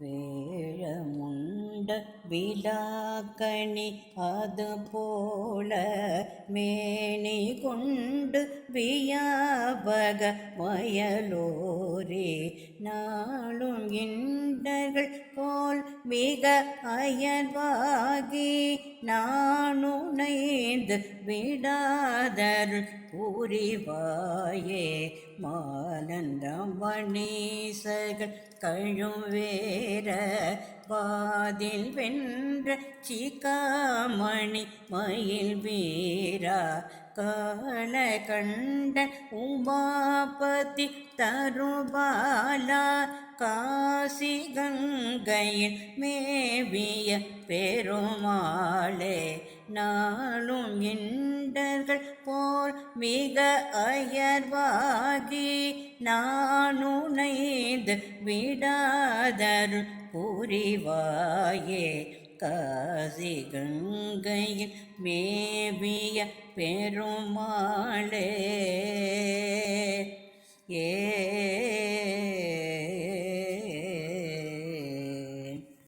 வேழமுண்ட விலாக்கணி அது போல மேனி கொண்டு வியாபக வயலோரே. நாளும் இண்டர்கள் போல் மிக அயல்வாகி நானுனை நானுணைந்து விடாதர் பூரிவாயே மாலந்தம் வணீசர்கள் கழும் வேற வாதில் வென்ற சிகாமணி மயில் வீரா கால கண்ட உமாபதி தருபாலா காசி கங்கையில் மேவிய பெருமாளே நாளும் இண்டர்கள் போல் மிக அயர்வாகி நானுனைந்து விடாதருள் புரிவாயே காசி கங்கையில் மேவிய பெருமாளே. ஏ